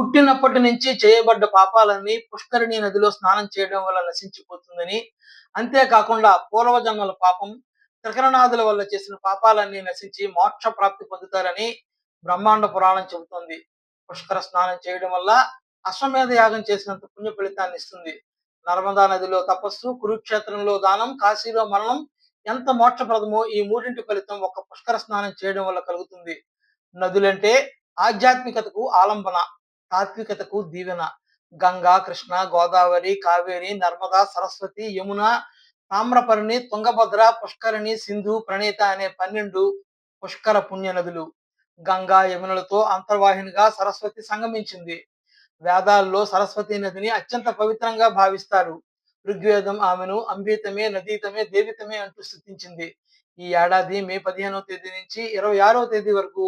పుట్టినప్పటి నుంచి చేయబడ్డ పాపాలన్నీ పుష్కరిణి నదిలో స్నానం చేయడం వల్ల నశించిపోతుందని. అంతేకాకుండా పూర్వజన్మల పాపం త్రికరణాదుల వల్ల చేసిన పాపాలన్నీ నశించి మోక్ష ప్రాప్తి పొందుతారని బ్రహ్మాండ పురాణం చెబుతోంది. పుష్కర స్నానం చేయడం వల్ల అశ్వమేధ యాగం చేసినంత పుణ్య ఫలితాన్ని ఇస్తుంది. నర్మదా నదిలో తపస్సు కురుక్షేత్రంలో దానం కాశీలో మరణం ఎంత మోక్షప్రదమో ఈ మూడింటి ఫలితం ఒక పుష్కర స్నానం చేయడం వల్ల కలుగుతుంది. నదులంటే ఆధ్యాత్మికతకు ఆలంబన. తాత్వికతకు దీవెన. గంగా కృష్ణ గోదావరి కావేరి నర్మదా సరస్వతి యమున తామ్రపర్ణి తుంగభద్ర పుష్కరిణి సింధు ప్రణీత అనే పన్నెండు పుష్కర పుణ్య నదులు. గంగా యమునలతో అంతర్వాహినిగా సరస్వతి సంగమించింది. వేదాల్లో సరస్వతి నదిని అత్యంత పవిత్రంగా భావిస్తారు. ఋగ్వేదం ఆమెను అంబితమే నదీతమే దేవితమే అంటూ స్థుతించింది. ఈ ఏడాది మే పదిహేనవ తేదీ నుంచి ఇరవై ఆరవ తేదీ వరకు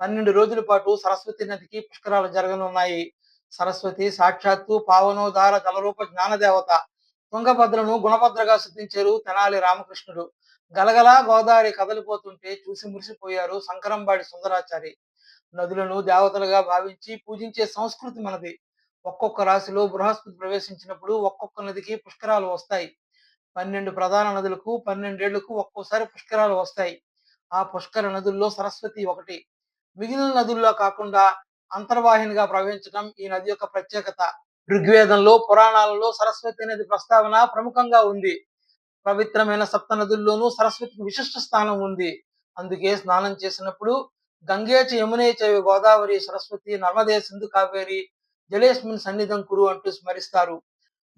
పన్నెండు రోజుల పాటు సరస్వతి నదికి పుష్కరాలు జరగనున్నాయి. సరస్వతి సాక్షాత్తు పావనోదార జలరూప జ్ఞానదేవత. తుంగభద్రను గుణభద్రగా స్థుతించారు తెనాలి రామకృష్ణుడు. గలగలా గోదావరి కదలిపోతుంటే చూసి మురిసిపోయారు శంకరంబాడి సుందరాచారి. నదులను దేవతలుగా భావించి పూజించే సంస్కృతి మనది. ఒక్కొక్క రాశిలో బృహస్పతి ప్రవేశించినప్పుడు ఒక్కొక్క నదికి పుష్కరాలు వస్తాయి. పన్నెండు ప్రధాన నదులకు పన్నెండేళ్ళకు ఒక్కోసారి పుష్కరాలు వస్తాయి. ఆ పుష్కర నదుల్లో సరస్వతి ఒకటి. మిగిలిన నదుల్లో కాకుండా అంతర్వాహినిగా ప్రవహించడం ఈ నది యొక్క ప్రత్యేకత. ఋగ్వేదంలో పురాణాలలో సరస్వతి నది ప్రస్తావన ప్రముఖంగా ఉంది. పవిత్రమైన సప్త నదుల్లోనూ సరస్వతికి విశిష్ట స్థానం ఉంది. అందుకే స్నానం చేసినప్పుడు గంగేచ యమునే చ గోదావరి సరస్వతి నర్మదే సింధు కావేరి జలేస్మిన్ సన్నిధం కురు అంటూ స్మరిస్తారు.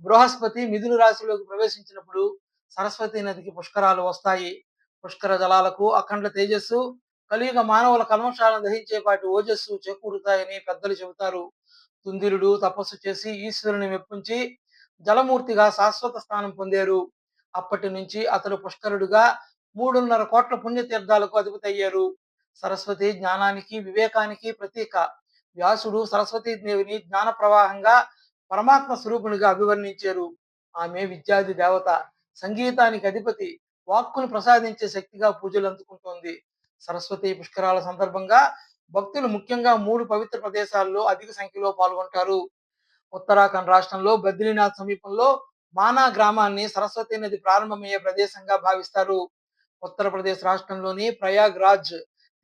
బృహస్పతి మిథున రాశిలోకి ప్రవేశించినప్పుడు సరస్వతి నదికి పుష్కరాలు వస్తాయి. పుష్కర జలాలకు అఖండ తేజస్సు కలియుగ మానవుల కల్మషాలను దహించేపాటి ఓజస్సు చేకూరుతాయని పెద్దలు చెబుతారు. తుందిరుడు తపస్సు చేసి ఈశ్వరుని మెప్పించి జలమూర్తిగా శాశ్వత స్థానం పొందారు. అప్పటి నుంచి అతడు పుష్కరుడుగా మూడున్నర కోట్ల పుణ్యతీర్థాలకు అధిపతి అయ్యారు. సరస్వతి జ్ఞానానికి వివేకానికి ప్రతీక. వ్యాసుడు సరస్వతీ దేవిని జ్ఞాన ప్రవాహంగా పరమాత్మ స్వరూపునిగా అభివర్ణించారు. ఆమె విద్యాది దేవత సంగీతానికి అధిపతి వాక్కును ప్రసాదించే శక్తిగా పూజలు అందుకుంటోంది సరస్వతి పుష్కరాల సందర్భంగా భక్తులు ముఖ్యంగా మూడు పవిత్ర ప్రదేశాల్లో అధిక సంఖ్యలో పాల్గొంటారు. ఉత్తరాఖండ్ రాష్ట్రంలో బద్రీనాథ్ సమీపంలో మానా గ్రామాన్ని సరస్వతి నది ప్రారంభమయ్యే ప్రదేశంగా భావిస్తారు. ఉత్తరప్రదేశ్ రాష్ట్రంలోని ప్రయాగ్ రాజ్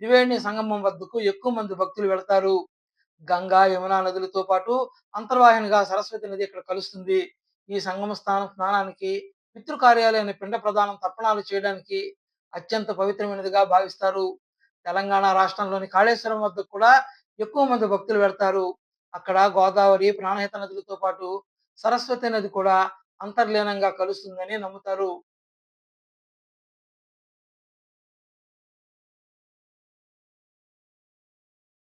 త్రివేణి సంగమం వద్దకు ఎక్కువ మంది భక్తులు వెళతారు. గంగా యమునా నదులతో పాటు అంతర్వాహినిగా సరస్వతి నది ఇక్కడ కలుస్తుంది. ఈ సంగమ స్థానం స్నానానికి పితృకార్యాలైన పిండ ప్రదానం తర్పణాలు చేయడానికి అత్యంత పవిత్రమైనదిగా భావిస్తారు. తెలంగాణ రాష్ట్రంలోని కాళేశ్వరం వద్ద కూడా ఎక్కువ మంది భక్తులు వెళ్తారు. అక్కడ గోదావరి ప్రాణహిత నదులతో పాటు సరస్వతి నది కూడా అంతర్లీనంగా కలుస్తుందని నమ్ముతారు.